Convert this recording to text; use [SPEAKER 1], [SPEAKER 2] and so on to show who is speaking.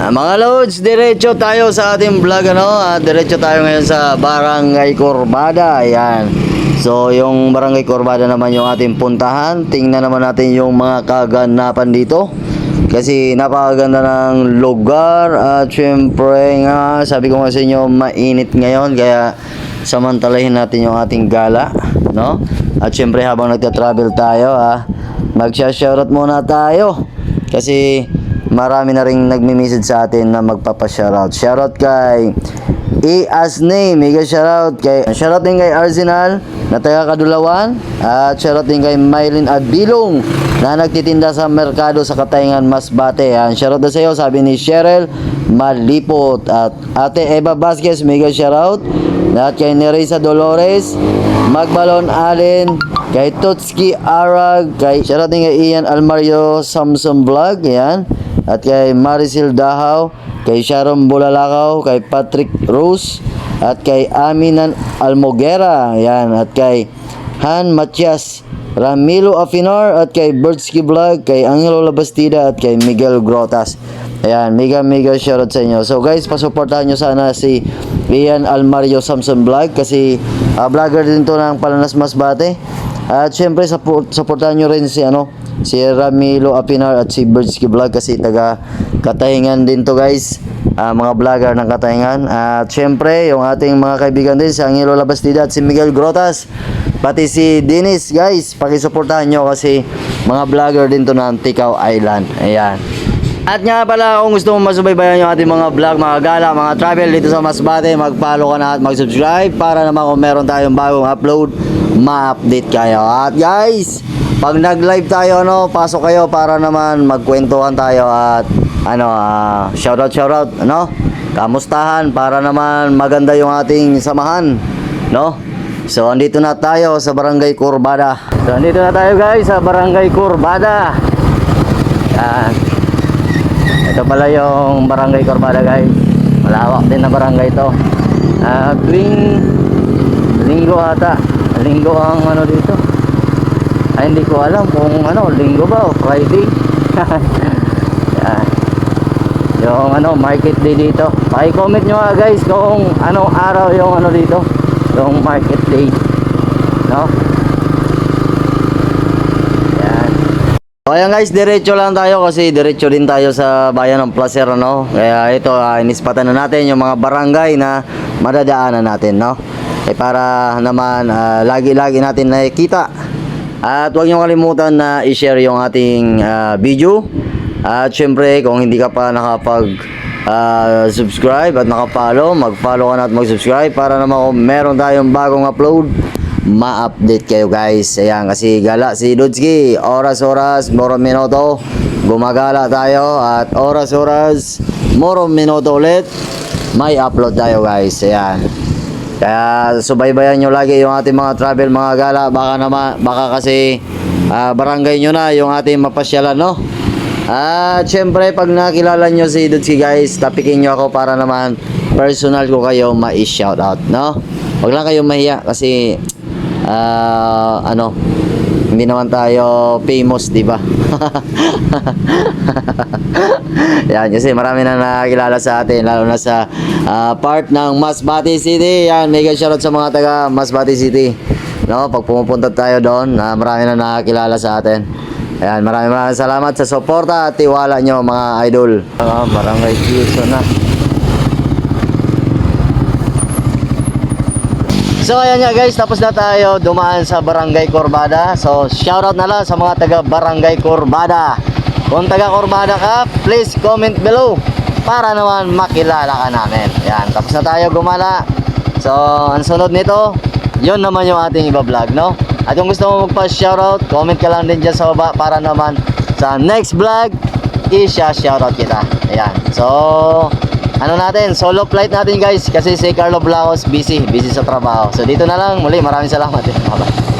[SPEAKER 1] Ah, mga loads, diretso tayo sa ating vlog ano. Ah, diretso tayo ngayon sa Barangay Corbada. Ayan. So, yung Barangay Corbada naman yung ating puntahan. Tingnan naman natin yung mga kaganapan dito. Kasi napakaganda ng lugar at syempre nga sabi ko nga sa inyo mainit ngayon kaya samantalahin natin yung ating gala no at syempre habang nagta-travel tayo ah magsha-shoutout muna tayo kasi marami na ring nagmi-message sa atin na magpapa-shoutout. Shoutout kay Ias Name, mega shoutout kay shoutout din kay Arsenal na taga Kadulawan at shoutout din kay Mylin Adbilong na nagtitinda sa merkado sa Katayngan Masbate. Yan, shoutout na sa iyo sabi ni Cheryl Malipot at Ate Eva Vasquez, mega shoutout at kay Neresa Dolores, Magbalon Allen, kay Totski Arag, kay shoutout din kay Ian Almario Samson Vlog, yan. At kay Maricel Dahaw, kay Sharon Bulalakaw, kay Patrick Rose, at kay Aminan Almogera, yan. At kay Han Matias, Ramilo Afinar, at kay Birdski Vlog, kay Angelo Labastida, at kay Miguel Grotas. Ayan, mega mega shoutout sa inyo. So guys, pasuportahan nyo sana si Ian Almario Samson Vlog kasi ah, vlogger din to ng Palanas Masbate. At syempre support, supportahan nyo rin si ano, si Ramilo Apinar at si Birdski Vlog kasi taga Katahingan din to guys. Ah, mga vlogger ng Katahingan. At syempre, yung ating mga kaibigan din si Angelo Labastida at si Miguel Grotas. Pati si Dennis guys, pakisuportahan nyo kasi mga vlogger din to ng Tikaw Island. Ayan. At nga pala kung gusto mo masubaybayan yung ating mga vlog, mga gala, mga travel dito sa Masbate, mag-follow ka na at mag-subscribe para naman kung meron tayong bagong upload, ma-update kayo. At guys, pag nag-live tayo, ano, pasok kayo para naman magkwentuhan tayo at ano, ah, shoutout, shoutout, ano, kamustahan para naman maganda yung ating samahan, no? So, andito na tayo sa Barangay Corbada. So, andito na tayo guys sa Barangay Corbada. Yan. Ito pala yung barangay Corbada guys. Malawak din na barangay to. Ah, tuwing linggo ata. Linggo ang ano dito. Ay hindi ko alam kung ano, linggo ba o Friday. Yan. Yung ano, market day dito. Paki-comment nyo nga guys kung anong araw yung ano dito. Yung market day. No? Yan. So ayan guys, diretso lang tayo kasi diretso din tayo sa bayan ng Placer no. Kaya ito uh, inispatan na natin yung mga barangay na madadaanan natin no. Eh para naman ah, lagi-lagi natin nakikita. At huwag niyo kalimutan na i-share yung ating ah, video. At syempre kung hindi ka pa nakapag ah, subscribe at nakapollow, mag-follow ka na at mag-subscribe para naman kung meron tayong bagong upload ma-update kayo guys. Ayan, kasi gala si Dudski, oras-oras, moro minuto, gumagala tayo at oras-oras, moro minuto ulit, may upload tayo guys. Ayan. Kaya subaybayan nyo lagi yung ating mga travel, mga gala. Baka naman, baka kasi ah, barangay nyo na yung ating mapasyalan, no? At syempre, pag nakilala nyo si Dudski guys, tapikin nyo ako para naman personal ko kayo ma-shoutout, no? Huwag lang kayong mahiya kasi ah, ano, hindi naman tayo famous, di ba? Yan, kasi marami na nakakilala sa atin, lalo na sa ah, part ng Masbate City. Yan, mega shoutout sa mga taga Masbate City. No, pag pumupunta tayo doon, na marami na nakakilala sa atin. Ayan, maraming maraming salamat sa suporta at tiwala nyo mga idol. Ah, barangay Quezon na. So ayan nga guys, tapos na tayo dumaan sa Barangay Corbada. So shoutout na lang sa mga taga Barangay Corbada. Kung taga Corbada ka, please comment below para naman makilala ka namin. Yan, tapos na tayo gumala. So ang sunod nito, yun naman yung ating iba-vlog, no? At kung gusto mo magpa-shoutout, comment ka lang din dyan sa baba para naman sa next vlog, i-shoutout kita. Ayan. So, ano natin, solo flight natin guys kasi si Carlo Blacos busy, busy sa trabaho. So dito na lang, muli maraming salamat. Bye-bye.